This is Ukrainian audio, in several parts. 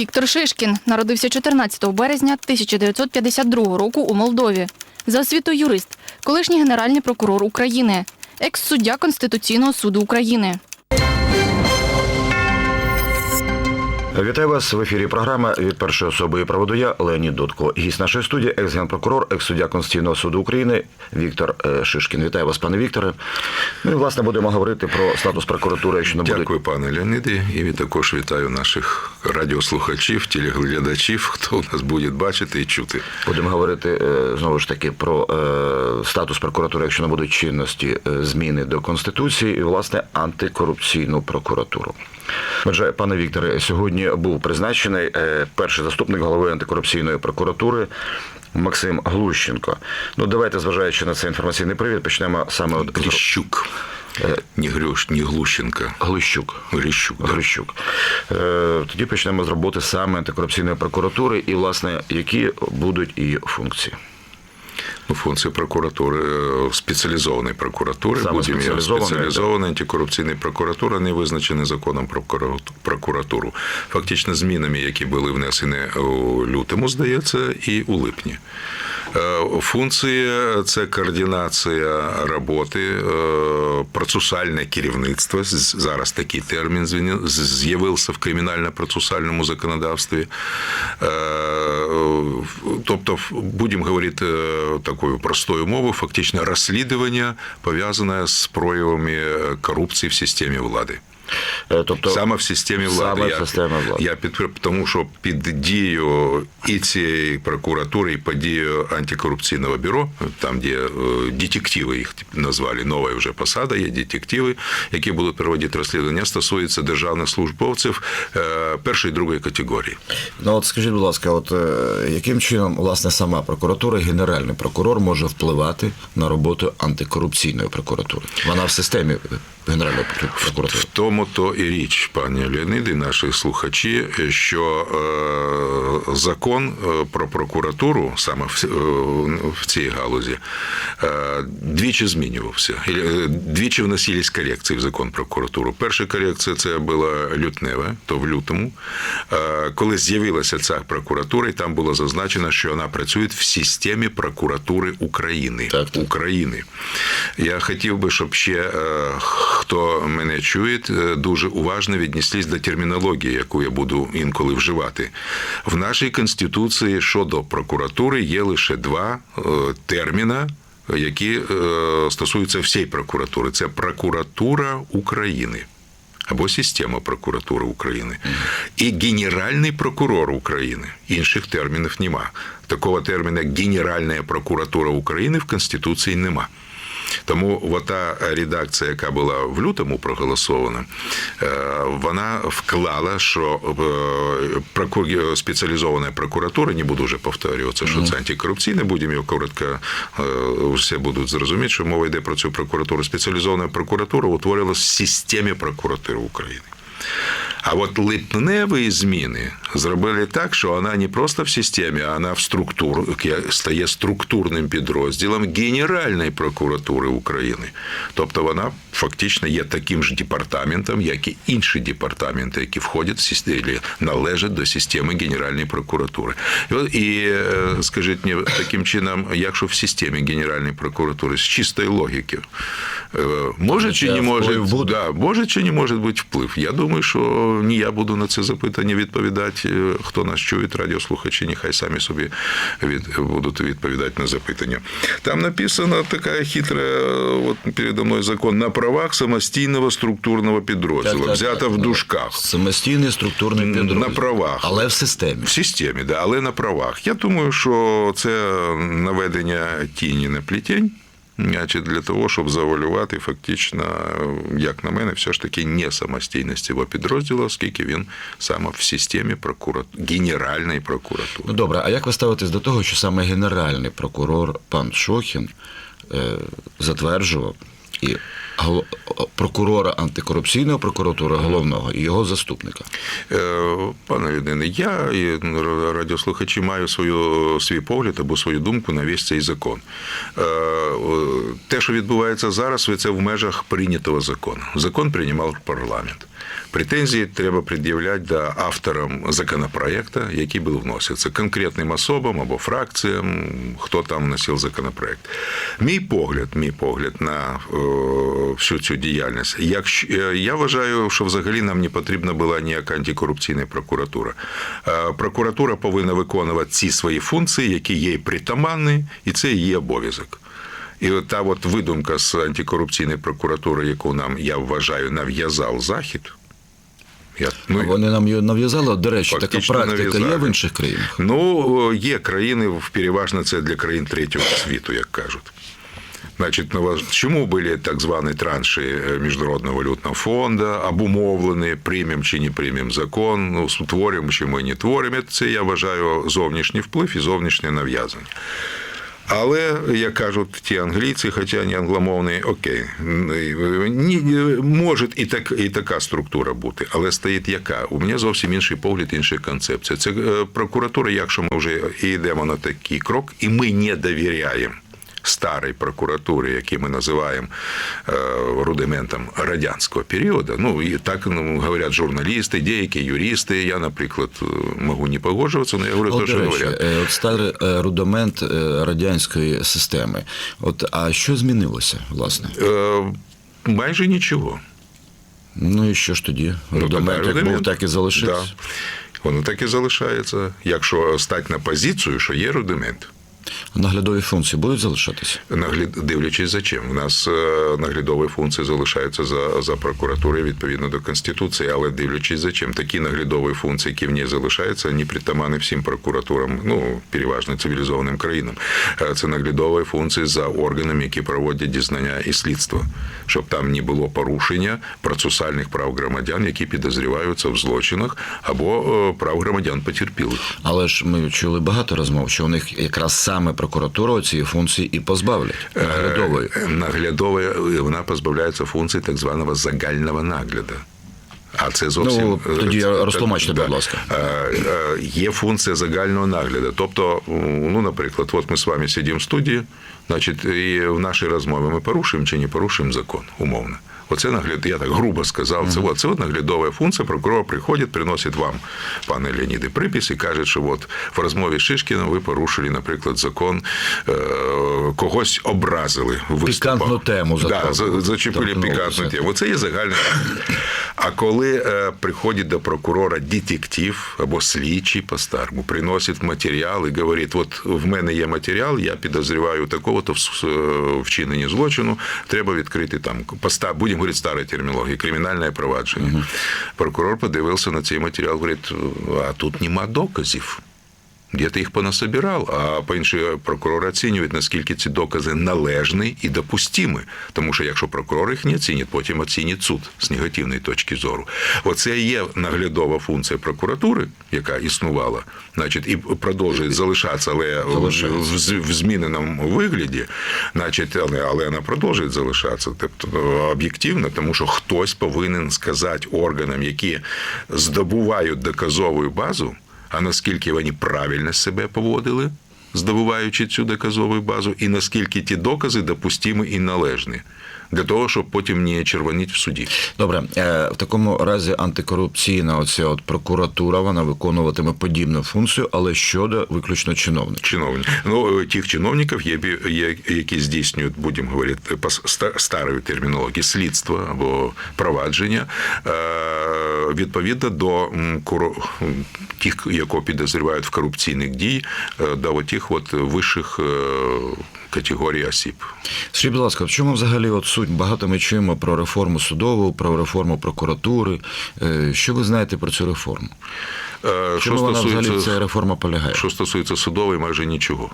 Віктор Шишкін народився 14 березня 1952 року у Молдові. За освітою юрист, колишній генеральний прокурор України, екс-суддя Конституційного суду України. Вітаю вас в ефірі. Програма від першої особи і проведу я Леонід Дудко. Гість нашої студії, екс-генпрокурор, екс-суддя Конституційного суду України Віктор е, Шишкін. Вітаю вас, пане Вікторе. Ну і власне будемо говорити про статус прокуратури, якщо не буде Дякую, пане Леониде. І також вітаю наших радіослухачів, телеглядачів, хто нас буде бачити і чути. Будемо говорити е, знову ж таки про е, статус прокуратури, якщо не будуть чинності зміни до конституції, і власне антикорупційну прокуратуру. Отже, пане Вікторе, сьогодні був призначений е, перший заступник голови антикорупційної прокуратури. Максим Глущенко. Ну давайте, зважаючи на цей інформаційний привід, почнемо саме от з Гріщук. Не Грюш, не Глущенка. Глущук. Гріщук. да. Грищук. Е, Тоді почнемо з роботи саме антикорупційної прокуратури і, власне, які будуть її функції. Функції прокуратури, е, спеціалізованої прокуратури, Саме будемо спеціалізована антикорупційна прокуратура, не визначена законом про прокуратуру. Фактично змінами, які були внесені у лютому, здається, і у липні. Е, Функції це координація роботи, е, процесуальне керівництво. Зараз такий термін з'явився в кримінально-процесуальному законодавстві. Е, Тобто, будемо говорити е, такою простою мовою, фактично розслідування пов'язане з проявами е, корупції в системі влади. Е, Тобто, Саме в системі влади. Саме я, системі влади. я підтвер- тому що під дією і цієї прокуратури, і під дією антикорупційного бюро, там, де е, детективи їх назвали, нова вже посада, є детективи, які будуть проводити розслідування, стосується державних службовців е, першої і другої категорії. ну от скажіть, будь ласка, от яким чином власне сама прокуратура, генеральний прокурор може впливати на роботу антикорупційної прокуратури? Вона в системі Генеральної прокуратури. В тому то і річ, пані Леониди, наші слухачі, що е, закон е, про прокуратуру саме в, е, в цій галузі е, двічі змінювався. Е, Двічі вносились корекції в закон про прокуратуру. Перша корекція це була лютнева, то в лютому, е, коли з'явилася ця прокуратура, і там було зазначено, що вона працює в системі прокуратури України. Так, так. України. Я хотів би, щоб ще е, хто мене чує, е, дуже уважно віднеслись до термінології, яку я буду інколи вживати. В нашій конституції щодо прокуратури є лише два е, терміна. Які е, стосуються всієї прокуратури, це прокуратура України або система прокуратури України і Генеральний прокурор України. Інших термінів нема. Такого терміна Генеральна прокуратура України в Конституції нема. Тому ота редакція, яка була в лютому проголосована, е, вона вклала, що е, спеціалізована прокуратура, не буду вже повторюватися, що це антикорупційне, будемо його коротко, е, всі будуть зрозуміти, що мова йде про цю прокуратуру. Спеціалізована прокуратура утворилась в системі прокуратури України. А от липневі зміни зробили так, що вона не просто в системі, а вона в структуру стає структурним підрозділом Генеральної прокуратури України. Тобто вона фактично є таким ж департаментом, як і інші департаменти, які входять в систему, належать до системи Генеральної прокуратури. І, е, скажіть мені таким чином, якщо в системі Генеральної прокуратури з чистої логіки, е, може чи не може буде? Да, може чи не може бути вплив? Я думаю, що ні я буду на це запитання відповідати. Е, Хто нас чує, радіослухачі, нехай самі собі від, будуть відповідати на запитання. Там написано така хитра, от передо мною закон на правах самостійного структурного підрозділу, взята в дужках. Самостійний структурний На підрозділ. правах. Але в системі. В системі, да, але на правах. Я думаю, що це наведення тіні на плітень. Значить, для того, щоб завалювати фактично, як на мене, все ж таки не самостійність цього підрозділу, оскільки він саме в системі прокуратури, Генеральної прокуратури. Ну добре, а як ви ставитесь до того, що саме генеральний прокурор пан Шохін е, затверджував і прокурора антикорупційного прокуратури головного і його заступника. Е, Пане людине, я радіослухачі маю свою свій погляд або свою думку на весь цей закон. Е, Те, що відбувається зараз, це в межах прийнятого закону. Закон приймав парламент. Претензії треба пред'являти до авторам законопроекту, який був вноситься, конкретним особам або фракціям, хто там вносив законопроект. Мій погляд, мій погляд на о, всю цю діяльність. Якщо е, я вважаю, що взагалі нам не потрібна була ніяка антикорупційна прокуратура. Е, Прокуратура повинна виконувати ці свої функції, які їй притаманні, і це її обов'язок. І та от видумка з антикорупційної прокуратури, яку нам, я вважаю, нав'язав Захід. Я, ну, Вони нам її нав'язали. До речі, така практика є в інших країнах. Ну, є країни, переважно це для країн третього світу, як кажуть. Значить, ну, чому були так звані транші е, Міжнародного валютного фонду, обумовлені, приймемо чи не приймемо закон, ну, творимо чи ми не творимо. Це я вважаю зовнішній вплив і зовнішнє нав'язання. Але, як кажуть ті англійці, хоча не англомовні, окей, ні, може і, так, і така структура бути, але стоїть яка? У мене зовсім інший погляд, інша концепція. Це е, прокуратура, якщо ми вже йдемо на такий крок, і ми не довіряємо старій прокуратурі, які ми називаємо е, рудиментом радянського періоду. Ну і так ну, говорять журналісти, деякі юристи. Я, наприклад, е, можу не погоджуватися, але я говорю те, що речі, говорять. е, от старий рудимент радянської системи. От а що змінилося, власне? Майже нічого. Ну і що ж тоді? Ну, Рудимент як був, так і залишився. Да. Воно так і залишається. Якщо стати на позицію, що є рудимент. Наглядові функції будуть залишатися? Нагляд... Дивлячись за чим. У нас е, наглядові функції залишаються за, за прокуратурою відповідно до Конституції, але дивлячись за чим. Такі наглядові функції, які в ній залишаються, вони притаманні всім прокуратурам, ну, переважно цивілізованим країнам. Е, Це наглядові функції за органами, які проводять дізнання і слідство, щоб там не було порушення процесуальних прав громадян, які підозріваються в злочинах, або е, прав громадян потерпілих. Але ж ми чули багато розмов, що у них якраз саме прокуратура цієї функції і позбавлять наглядової. наглядової вона позбавляється функції так званого загального нагляду. А це зовсім Ну, тоді е, розтлумачте, да. будь ласка. Е, е, Є функція загального нагляду. Тобто, ну, наприклад, от ми з вами сидимо в студії, значить, і в нашій розмові ми порушуємо чи не порушуємо закон, умовно. Оце нагляд, я так грубо сказав. Це от, це от наглядова функція. Прокурор приходить, приносить вам, пане Леоніде, припис і каже, що от в розмові з Шишкіном ви порушили, наприклад, закон, е, когось образили. в. Пікантну тему да, за- зачепили пікантну тему. Оце є загальне. А коли е, приходить до прокурора детектив або слідчий по-старому, приносить матеріал і говорить: от в мене є матеріал, я підозріваю такого-то в с- е, вчиненні злочину, треба відкрити там поста, будемо говорити старої термінології, кримінальне провадження. Прокурор подивився на цей матеріал, говорить, а тут нема доказів. Де ти їх понасобирав, а по іншій прокурор оцінюють, наскільки ці докази належні і допустимі. Тому що якщо прокурор їх не оцінить, потім оцінить суд з негативної точки зору. Оце є наглядова функція прокуратури, яка існувала, значить, і продовжує залишатися, але в, зміненому вигляді, значить, але, але вона продовжує залишатися. Тобто об'єктивно, тому що хтось повинен сказати органам, які здобувають доказову базу а наскільки вони правильно себе поводили, здобуваючи цю доказову базу, і наскільки ті докази допустимі і належні, для того, щоб потім не червонити в суді. Добре, е, в такому разі антикорупційна оця от прокуратура вона виконуватиме подібну функцію, але щодо виключно чиновників. Чиновник. Ну, тих чиновників, є, які здійснюють, будемо говорити, по старої термінології, слідство або провадження, е, відповідно до тих, якого підозрівають в корупційних дій, е, до тих от вищих е, категорій осіб. Скажіть, будь ласка, в чому взагалі от суть? Багато ми чуємо про реформу судову, про реформу прокуратури. Е, Що ви знаєте про цю реформу? Чому Чому вона взагалі ця реформа полягає? Що стосується судової, майже нічого.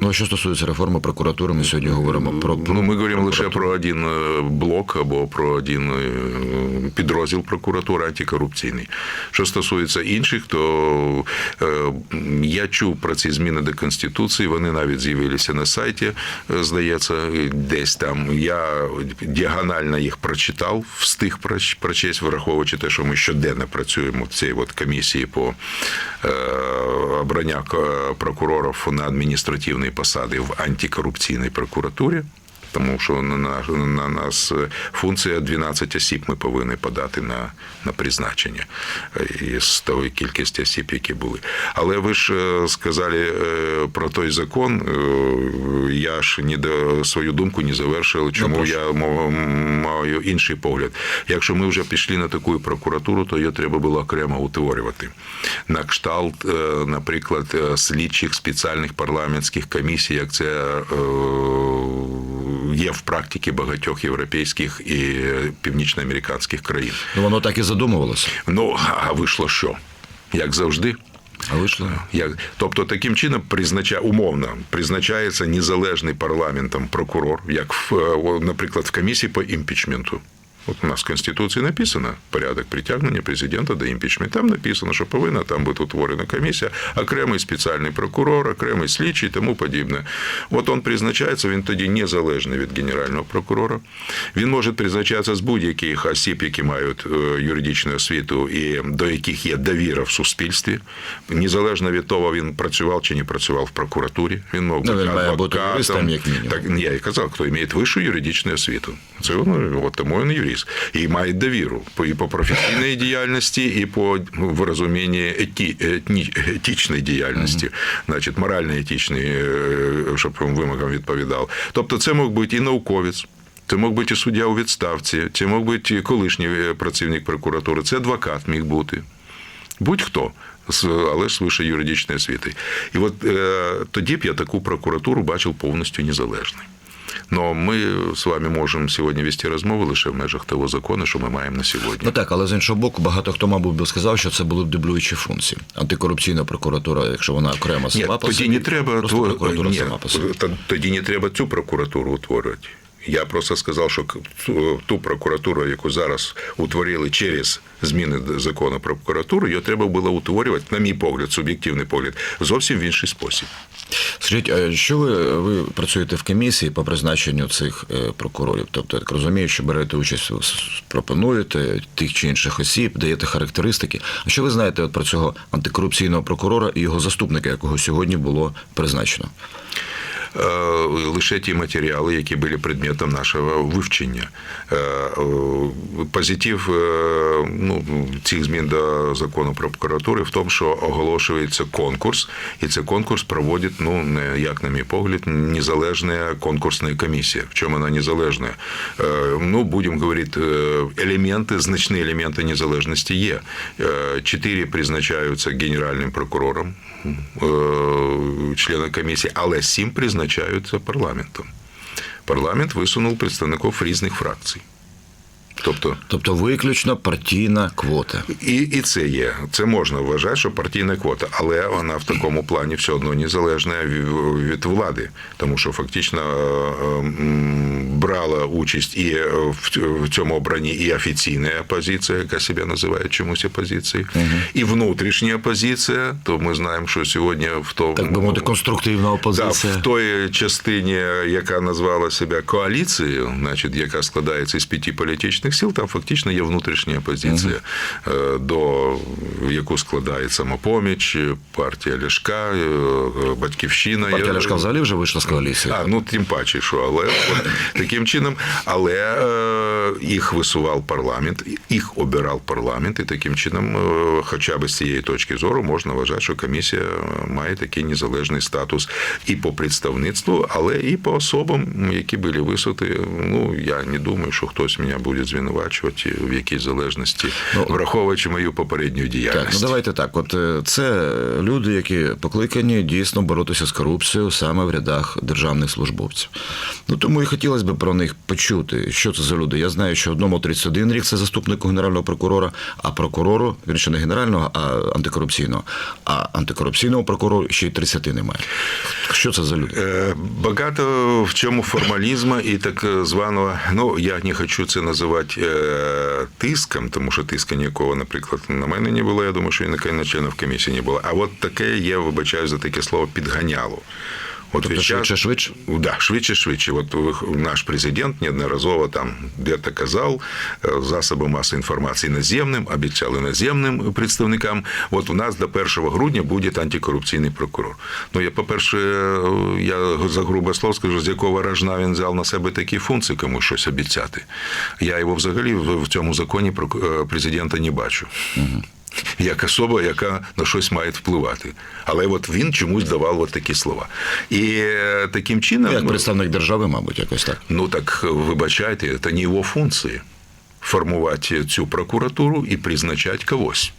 Ну, а що стосується реформи прокуратури, ми сьогодні говоримо про Ну, ми говоримо лише про один е, блок або про один е, підрозділ прокуратури антикорупційний. Що стосується інших, то е, я чув про ці зміни до Конституції, вони навіть з'явилися на сайті, здається, десь там. Я діагонально їх прочитав, встиг проч- прочесть, враховуючи те, що ми щоденно працюємо в цій от комісії по обрання прокурорів на посади в антикорупційній прокуратурі. Тому що на, на, на нас функція 12 осіб ми повинні подати на, на призначення е, із тої кількості осіб, які були. Але ви ж е, сказали е, про той закон. е, Я ж ні до свою думку не завершив, чому прошу. я маю інший погляд. Якщо ми вже пішли на таку прокуратуру, то її треба було окремо утворювати. На кшталт, е, наприклад, е, слідчих спеціальних парламентських комісій, як це е, є в практиці багатьох європейських і північноамериканських країн. Ну, воно так і задумувалося. Ну, а вийшло що? Як завжди. А вийшло? Як, тобто таким чином призначає умовно призначається незалежний парламентом прокурор, як в, е, наприклад, в комісії по імпічменту. От у нас в Конституції написано порядок притягнення президента до імпічменту. Там написано, що повинна там бути утворена комісія, окремий спеціальний прокурор, окремий слідчий і тому подібне. От він призначається, він тоді незалежний від генерального прокурора. Він може призначатися з будь-яких осіб, які мають е, юридичну освіту і до яких є довіра в суспільстві. Незалежно від того, він працював чи не працював в прокуратурі. Він мог Ну, бути адвокатом. Так, я і казав, хто має вищу юридичну освіту. Це він, от тому він юрист. І має довіру по- і по професійній діяльності, і по в розумінні еті, етні, етичної діяльності, значить, морально-етичної, е, щоб вимогам відповідав. Тобто, це мог бути і науковець. Це мог бути і суддя у відставці, це мог бути і колишній е, працівник прокуратури, це адвокат міг бути. Будь-хто, але ж з вищої юридичної освіти. І от е, тоді б я таку прокуратуру бачив повністю незалежною. Но ми з вами можемо сьогодні вести розмови лише в межах того закону, що ми маємо на сьогодні. Ну так, але з іншого боку, багато хто, мабуть, би сказав, що це були б дублюючі функції. Антикорупційна прокуратура, якщо вона окремо Ні, сама по тоді собі, не треба тво- прокуратура ні, сама по собі. тоді не треба цю прокуратуру утворювати. Я просто сказав, що ту прокуратуру, яку зараз утворили через зміни закону про прокуратуру, її треба було утворювати, на мій погляд, суб'єктивний погляд, зовсім в інший спосіб. Скажіть, а що ви, ви працюєте в комісії по призначенню цих е, прокурорів? Тобто, я так розумію, що берете участь, пропонуєте тих чи інших осіб, даєте характеристики. А що ви знаєте от про цього антикорупційного прокурора і його заступника, якого сьогодні було призначено? Е, лише ті матеріали, які були предметом нашого вивчення. Е, е, Позитив ну, цих змін до закону про прокуратуру в тому, що оголошується конкурс, і цей конкурс проводить, ну, як на мій погляд, незалежна конкурсна комісія. В чому вона незалежна? Ну, будемо говорити, елементи, значні елементи незалежності є. Чотири призначаються генеральним прокурором, члени комісії, але сім призначаються парламентом. Парламент висунув представників різних фракцій. Тобто Тобто виключно партійна квота. і, і це є. Це можна вважати, що партійна квота, але вона в такому плані все одно незалежна від- влади, тому що фактично е, брала участь і в цьому обранні і офіційна опозиція, яка себе називає чомусь опозицією, і внутрішня опозиція. То ми знаємо, що сьогодні в тому Так би мовити, конструктивна Да, опозиція. в той частині, яка назвала себе коаліцією, значить, яка складається з п'яти політичних сил, там фактично є внутрішня позиція, угу. до яку складає самопоміч, партія Ляшка, е, е, Батьківщина. Партія Ляшка взагалі вже вийшла з коаліції. а, ну тим паче, що але от, таким чином, але е, їх висував парламент, їх обирав парламент, і таким чином, е, хоча б з цієї точки зору, можна вважати, що комісія має такий незалежний статус і по представництву, але і по особам, які були висоти. Ну я не думаю, що хтось мене буде звинувачувати в якійсь залежності, Ну, враховуючи мою попередню діяльність. Так, ну давайте так. От е, це люди, які покликані дійсно боротися з корупцією саме в рядах державних службовців. Ну тому і хотілося б про них почути, що це за люди. Я знаю, що одному 31 рік це заступнику генерального прокурора, а прокурору, вірніше не генерального, а антикорупційного. А антикорупційного прокурору ще й 30 немає. Що це за люди? Е, Багато в чому формалізму і так званого, ну я не хочу це називати е, тиском, тому що тиска ніякого, наприклад, на мене не було. Я думаю, що і на на членів комісії не було. А от таке я вибачаю за таке слово підганяло. От Тобто швидше, швидше? Да, швидше, швидше. От наш президент неодноразово там де-то казав е, засоби масової інформації наземним, обіцяли наземним представникам. От у нас до 1 грудня буде антикорупційний прокурор. Ну я, по-перше, е, я за грубе слово скажу, з якого рожна він взяв на себе такі функції, комусь щось обіцяти. Я його взагалі в цьому законі е, президента не бачу. Як особа, яка на щось має впливати. Але от він чомусь давав от такі слова. І е, таким чином. Як представник держави, мабуть, якось так. Ну так вибачайте, це не його функції формувати цю прокуратуру і призначати когось.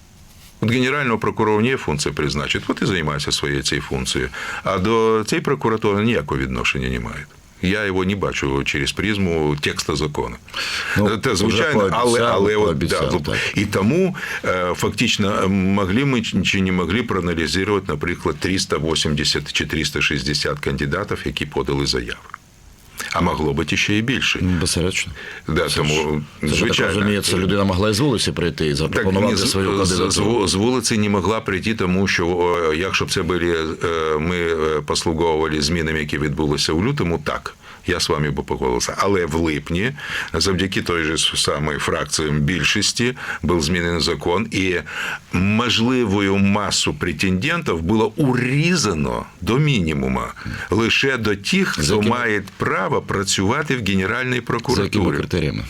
От генерального прокурора не функція призначити, от і займається своєю цією функцією. А до цієї прокуратури ніякого відношення не має. Я його не бачу через призму текста закону. Ну, Це звичайно, але, але от, да, так. і тому е, фактично могли ми чи не могли проаналізувати, наприклад, 380 чи 360 кандидатів, які подали заяви. А могло бути ще і більше. Ну, Безперечно. Да, тому, Це так розуміється, людина могла з вулиці прийти і так, запропонувати ні, з, свою з, з, з вулиці не могла прийти, тому що якщо б це були е, ми е, послуговували змінами, які відбулися у лютому, так. Я з вами погодився. Але в липні, завдяки той же самої фракціям більшості, був змінений закон, і можливою масу претендентів було урізано до мінімуму лише до тих, хто якими- має право працювати в Генеральній За якими критеріями?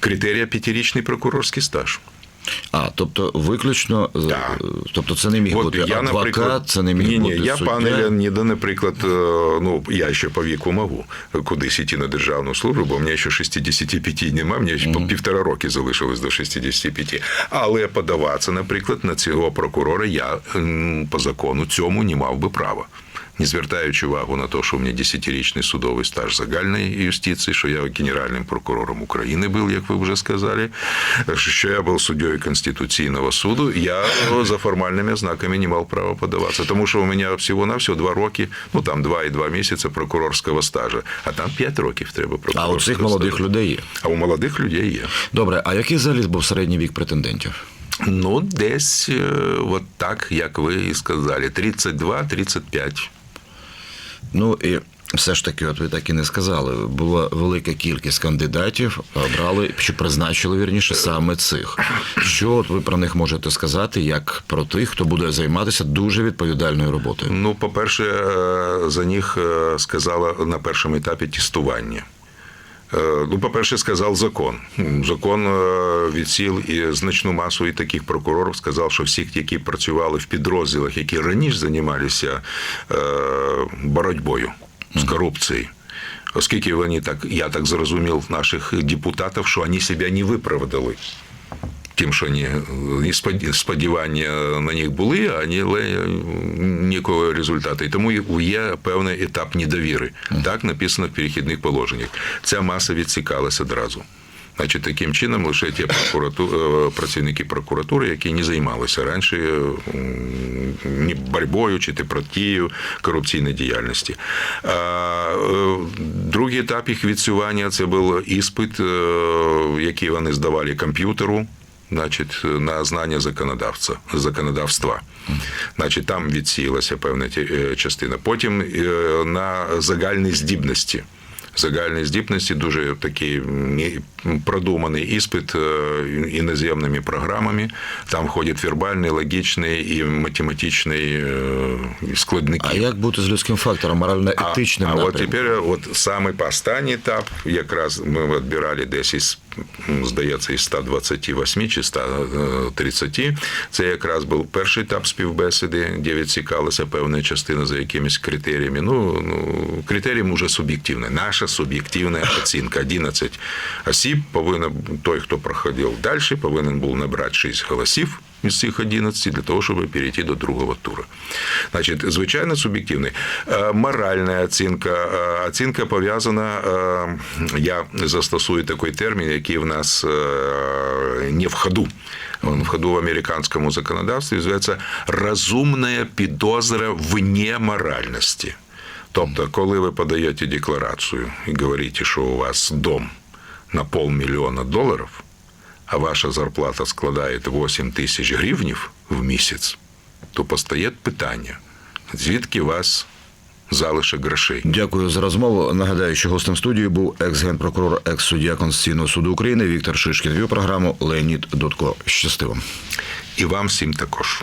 Критерія п'ятирічний прокурорський стаж. А, тобто виключно, з- Так. тобто це не міг бути я, адвокат, це не міг ні, бути ні, я суддя. пане Леоніда, наприклад, е, ну я ще по віку можу кудись іти на державну службу, бо мені ще 65 нема, мені ще півтора роки залишилось до 65. Але подаватися, наприклад, на цього прокурора я по закону цьому не мав би права. Не звертаючи увагу на те, що у мене 10-річний судовий стаж загальної юстиції, що я генеральним прокурором України був, як ви вже сказали, що я був суддєю Конституційного суду, я за формальними знаками не мав права подаватися. Тому що у мене всього-навсього два роки, ну там два і два місяці прокурорського стажу, а там п'ять років треба А у цих молодих людей є. А у молодих людей є. Добре, а який взагалі був середній вік претендентів? Ну, десь е, от так, як ви і сказали, 32-35. Ну і все ж таки, от ви так і не сказали. Була велика кількість кандидатів, обрали чи призначили вірніше саме цих. Що от ви про них можете сказати, як про тих, хто буде займатися дуже відповідальною роботою? Ну, по-перше, е, за них е, сказала на першому етапі тестування. Е, Ну, по-перше, сказав закон. Закон е, відсіл і значну масу і таких прокурорів сказав, що всіх, які працювали в підрозділах, які раніше займалися е, боротьбою з корупцією. Оскільки вони так, я так зрозумів наших депутатів, що вони себе не виправдали тим, що ні, сподівання на них були, але ніякого результату. І тому є певний етап недовіри. Так написано в перехідних положеннях. Ця маса відсікалася одразу. Значить, таким чином лише ті прокурату... е, працівники прокуратури, які не займалися раніше ні боротьбою чи протидією корупційної діяльності. А, е, другий етап їх відсування це був іспит, е, який вони здавали комп'ютеру. Значить, на знання законодавця, законодавства. Значить, там відсіялася певна е, частина. Потім е, на загальні здібності. Загальні здібності дуже такий продуманий іспит е, іноземними програмами. Там входить вербальний, логічний і математичний е, складники. А як бути з людським фактором, морально-етичним А, а от тепер, от саме останній етап, якраз ми відбирали десь із, здається, із 128 чи 130, це якраз був перший етап співбесіди, де відсікалася певна частина за якимись критеріями. Ну, ну критеріями вже суб'єктивні. Наша ваша суб'єктивна оцінка. 11 осіб повинен той, хто проходив далі, повинен був набрати 6 голосів із цих 11 для того, щоб перейти до другого туру. Значить, звичайно, суб'єктивний. Е, Моральна оцінка. Е, Оцінка пов'язана, е, я застосую такий термін, який в нас не в ходу. Он в ходу в американському законодавстві називається розумна підозра вне моральності. Тобто, коли ви подаєте декларацію і говорите, що у вас дом на полмільйона доларів, а ваша зарплата складає 8 тисяч гривнів в місяць, то постає питання, звідки у вас залишок грошей? Дякую за розмову. Нагадаю, що гостем студії був екс-генпрокурор, екс-суддя Конституційного суду України Віктор Шишкін. Вів програму Леонід Дудко. Щастиво. І вам всім також.